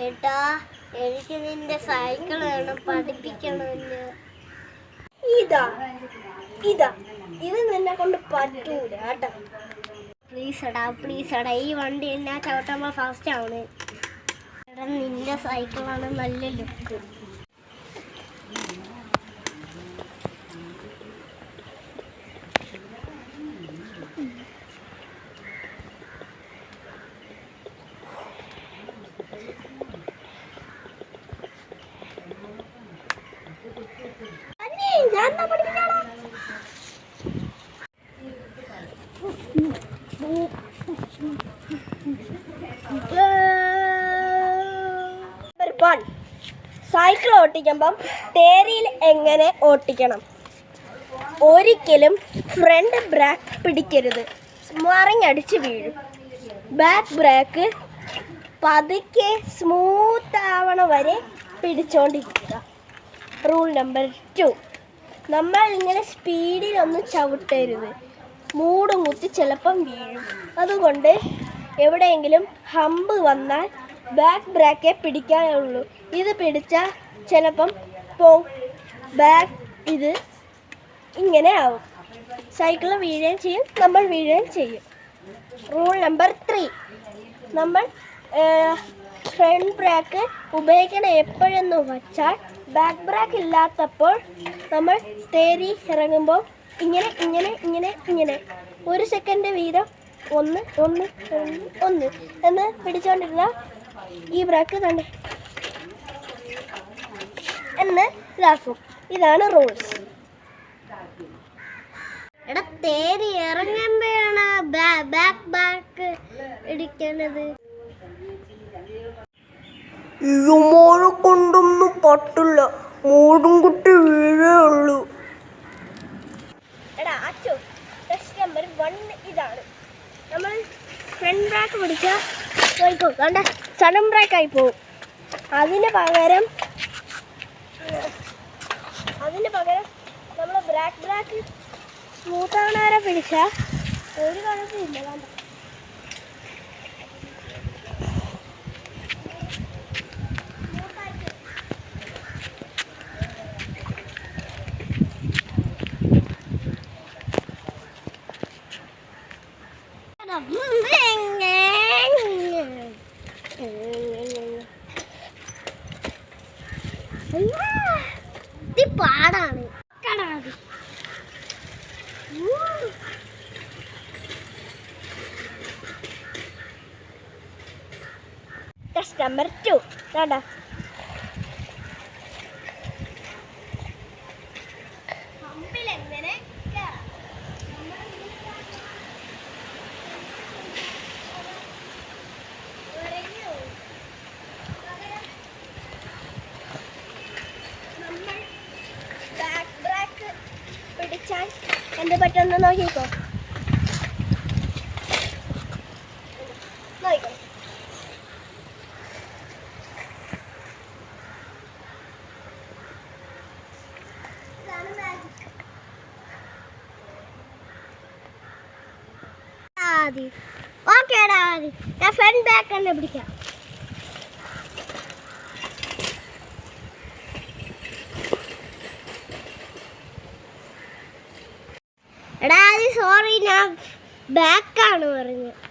ഏട്ടാ എനിക്ക് നിന്റെ സൈക്കിൾ വേണം പഠിപ്പിക്കണമെന്ന്. ഇതാ ഇതാ. ഇത് നിന്നെ കൊണ്ട് പറ്റൂല കേട്ടോ. പ്ലീസ് എടാ പ്ലീസ് എടാ ഈ വണ്ടി എന്നെ ചവിട്ടുമ്പോൾ ഫാസ്റ്റ് ആണ്. എടാ നിന്റെ സൈക്കിളാണ് നല്ല ലുക്ക് അന്നേ, ഞാൻ എന്നാ പഠിപ്പിക്കാടാ? One. സൈക്കിൾ ഓട്ടിക്കുമ്പം തേരിയിൽ എങ്ങനെ ഓട്ടിക്കണം ഒരിക്കലും ഫ്രണ്ട് ബ്രേക്ക് പിടിക്കരുത്. മറിഞ്ഞടിച്ച് വീഴും. ബാക്ക് ബ്രേക്ക് പതുക്കെ സ്മൂത്ത് ആവണ വരെ പിടിച്ചോണ്ടിരിക്കുക. റൂൾ നമ്പർ ടു നമ്മൾ ഇങ്ങനെ സ്പീഡിലൊന്നും ചവിട്ടരുത്. മൂടും കുത്തി ചിലപ്പം വീഴും. അതുകൊണ്ട് എവിടെയെങ്കിലും ഹമ്പ് വന്നാൽ ബാക്ക് ബ്രേക്കേ പിടിക്കാനുള്ളൂ. ഇത് പിടിച്ചാൽ ചിലപ്പം പോ ബാക്ക് ഇത് ഇങ്ങനെ ആവും. സൈക്കിൾ വീഴുകയും ചെയ്യും നമ്മൾ വീഴുകയും ചെയ്യും. റൂൾ നമ്പർ ത്രീ നമ്മൾ ഫ്രണ്ട് ബ്രാക്ക് ഉപയോഗിക്കണം എപ്പോഴെന്ന് വച്ചാൽ ബാക്ക് ബ്രാക്ക് ഇല്ലാത്തപ്പോൾ നമ്മൾ തേരി ഇറങ്ങുമ്പോൾ ഇങ്ങനെ ഇങ്ങനെ ഇങ്ങനെ ഇങ്ങനെ. ഒരു സെക്കൻഡ് വീതം ഒന്ന് ഒന്ന് ഒന്ന്. ഒന്ന് എന്ന് പിടിച്ചുകൊണ്ടിരുന്ന ഈ ബ്രേക്ക് തന്നെ എന്ന് ഇതാക്കും. ഇതാണ് റൂൾസ്. എടാ തേരി ഇറങ്ങുമ്പോഴാണ് ബാക്ക് ബാക്ക് ഇടിക്കണത്. മഴ കൊണ്ടൊന്നും പറ്റില്ല. മൂടും കുട്ടി വീഴേ ഉള്ളൂ. എടാ അച്ചു ടെസ്റ്റ് നമ്പർ വൺ ഇതാണ്. നമ്മൾ ഫ്രണ്ട് ബ്രേക്ക് പിടിച്ചാൽ പോയിക്കോ. കണ്ട? സഡൻ ബ്രേക്ക് ആയി പോകും അതിന് പകരം അതിന് പകരം നമ്മൾ ബ്രാക്ക് ബ്രാക്ക് സ്മൂത്ത് ആവണ വരെ ഒരു കുഴപ്പമില്ല. കണ്ട? പാടാണ് കടാതി ടെസ്റ്റ് നമ്പർ ടു വേണ്ട പിടിച്ചാൽ എന്ത് പറ്റുമെന്ന് നോക്കിക്കോ. നോക്കിക്കോ. ഓക്കേടാ ഞാൻ ഫ്രണ്ട് ബാക്ക് തന്നെ പിടിക്കാം എടാ ആദി സോറി ഞാൻ ബാക്കാണ് പറഞ്ഞത്